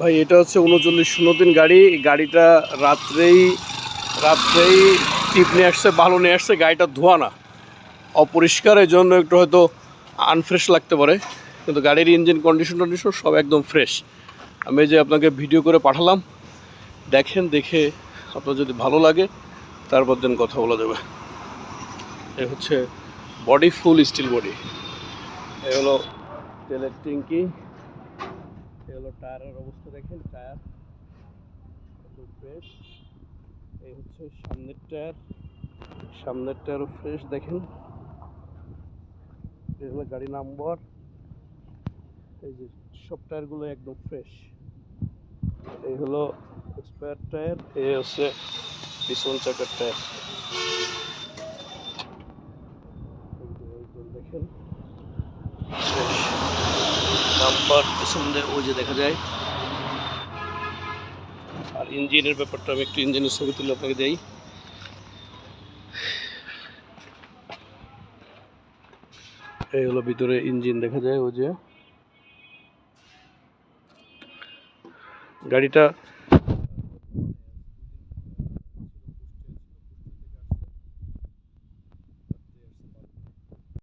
ভাই, এটা হচ্ছে উনচল্লিশ শূন্য তিন গাড়ি। গাড়িটা রাত্রেই রাত্রেই টিপ নিয়ে আসছে ভালো নিয়ে আসছে, গাড়িটা ধোয়া না। অপরিষ্কারের জন্য একটু হয়তো আনফ্রেশ লাগতে পারে। কিন্তু গাড়ির ইঞ্জিন কন্ডিশন টন্ডিশন সব একদম ফ্রেশ আমি এই যে আপনাকে ভিডিও করে পাঠালাম, দেখেন, দেখে আপনার যদি ভালো লাগে, তারপর দিন কথা বলা যাবে। এ হচ্ছে বডি ফুল স্টিল বডি এ হলো তেলের ট্যাঙ্কি টায়ারের অবস্থা দেখেন, টায়ার একদম ফ্রেশ এই হচ্ছে সামনের টায়ার। সামনের টায়ারও ফ্রেশ দেখেন। এই হলো গাড়ি নাম্বার এই যে সব টায়ারগুলো একদম ফ্রেশ এই হলো স্পেয়ার টায়ার, এই হচ্ছে পিছন চাকার টায়ার। দেখেন। নাম্বার পিছন দিয়ে ওই যে দেখা যায়। আর ইঞ্জিনের ব্যাপারটা আমি একটু ইঞ্জিনের ছবি তুলে আপনাকে দেই। এই হলো ভিতরে ইঞ্জিন দেখা যায় ও যে। গাড়িটা